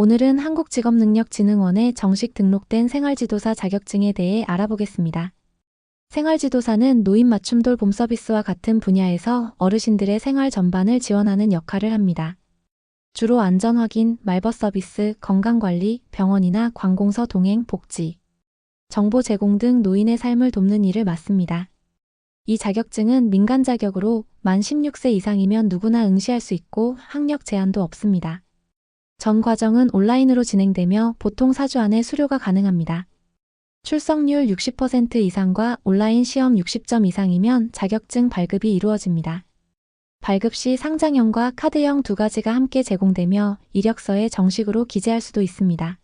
오늘은 한국직업능력진흥원에 정식 등록된 생활지도사 자격증에 대해 알아보겠습니다. 생활지도사는 노인 맞춤 돌봄 서비스와 같은 분야에서 어르신들의 생활 전반을 지원하는 역할을 합니다. 주로 안전 확인, 말벗 서비스, 건강관리, 병원이나 관공서 동행, 복지, 정보 제공 등 노인의 삶을 돕는 일을 맡습니다. 이 자격증은 민간 자격으로 만 16세 이상이면 누구나 응시할 수 있고 학력 제한도 없습니다. 전 과정은 온라인으로 진행되며 보통 4주 안에 수료가 가능합니다. 출석률 60% 이상과 온라인 시험 60점 이상이면 자격증 발급이 이루어집니다. 발급 시 상장형과 카드형 두 가지가 함께 제공되며 이력서에 정식으로 기재할 수도 있습니다.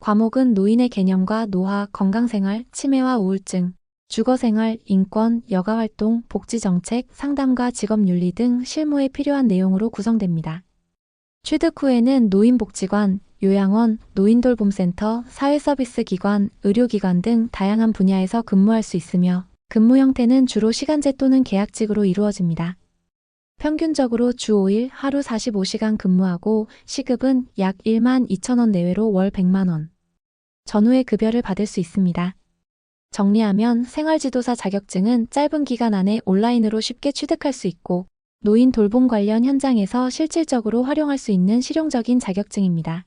과목은 노인의 개념과 노화, 건강생활, 치매와 우울증, 주거생활, 인권, 여가활동, 복지정책, 상담과 직업윤리 등 실무에 필요한 내용으로 구성됩니다. 취득 후에는 노인복지관, 요양원, 노인돌봄센터, 사회서비스기관, 의료기관 등 다양한 분야에서 근무할 수 있으며 근무 형태는 주로 시간제 또는 계약직으로 이루어집니다. 평균적으로 주 5일 하루 45시간 근무하고 시급은 약 1만 2천원 내외로 월 100만원. 전후에 급여를 받을 수 있습니다. 정리하면 생활지도사 자격증은 짧은 기간 안에 온라인으로 쉽게 취득할 수 있고 노인 돌봄 관련 현장에서 실질적으로 활용할 수 있는 실용적인 자격증입니다.